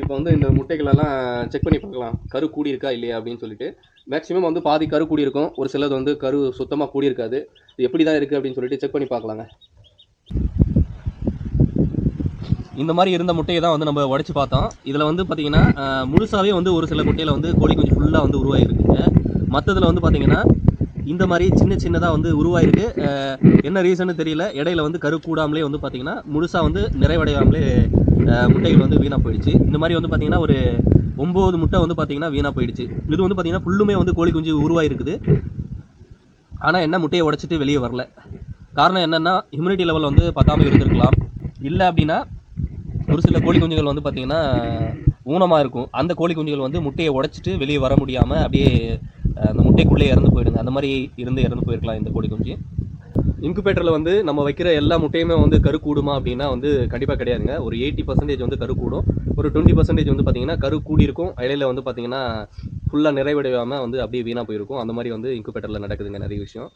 இப்போ வந்து இந்த முட்டைகளெல்லாம் செக் பண்ணி பார்க்கலாம். கரு கூடி இருக்கா இல்லையா அப்படின்னு சொல்லிட்டு. மேக்ஸிமம் வந்து பாதி கரு கூடி இருக்கும். ஒரு சிலது வந்து கரு சுத்தமாக கூடி இருக்காது. இது எப்படி தான் இருக்குது அப்படின்னு சொல்லிட்டு செக் பண்ணி பார்க்கலாங்க. இந்த மாதிரி இருந்த முட்டையை தான் வந்து நம்ம உடச்சி பார்த்தோம். இதில் வந்து பார்த்திங்கன்னா முழுசாகவே வந்து ஒரு சில முட்டையில் வந்து கோழி கொஞ்சம் ஃபுல்லாக வந்து உருவாகிருக்குங்க மற்றதில் வந்து பார்த்திங்கன்னா இந்த மாதிரி சின்ன சின்னதாக வந்து உருவாயிருக்கு. என்ன ரீசன்னு தெரியல. இடையில வந்து கரு கூடாமலே வந்து பார்த்தீங்கன்னா முழுசாக வந்து நிறைவடையாமலே முட்டைகள் வந்து வீணாக போயிடுச்சு. இந்த மாதிரி வந்து பார்த்தீங்கன்னா ஒரு ஒம்பது முட்டை வந்து பார்த்தீங்கன்னா வீணாக போயிடுச்சு. இது வந்து பார்த்தீங்கன்னா ஃபுல்லுமே வந்து கோழி குஞ்சு உருவாயிருக்குது. ஆனால் என்ன முட்டையை உடைச்சிட்டு வெளியே வரல. காரணம் என்னென்னா ஹியூமினிட்டி லெவல் வந்து பத்தாம இருந்திருக்கலாம். இல்லை அப்படின்னா ஒரு சில கோழி குஞ்சுகள் வந்து பார்த்திங்கன்னா ஊனமாக இருக்கும். அந்த கோழி குஞ்சுகள் வந்து முட்டையை உடைச்சிட்டு வெளியே வர முடியாமல் அப்படியே அந்த முட்டைக்குள்ளே இறந்து போயிடுங்க. அந்த மாதிரி இருந்து இறந்து போயிருக்கலாம் இந்த கோழி குஞ்சு. இன்குபேட்டரில் வந்து நம்ம வைக்கிற எல்லா முட்டையுமே வந்து கரு கூடுமா அப்படின்னா வந்து கண்டிப்பாக கிடையாதுங்க. ஒரு எயிட்டி பர்சன்டேஜ் வந்து கரு கூடும் ஒரு டுவெண்ட்டி பர்சன்டேஜ் வந்து பார்த்தீங்கன்னா கரு கூடியிருக்கும் இடையில வந்து பார்த்தீங்கன்னா ஃபுல்லாக நிறைவடையாமல் வந்து அப்படியே வீணாக போயிருக்கும். அந்த மாதிரி வந்து இன்குபேட்டரில் நடக்குதுங்க நிறைய விஷயம்.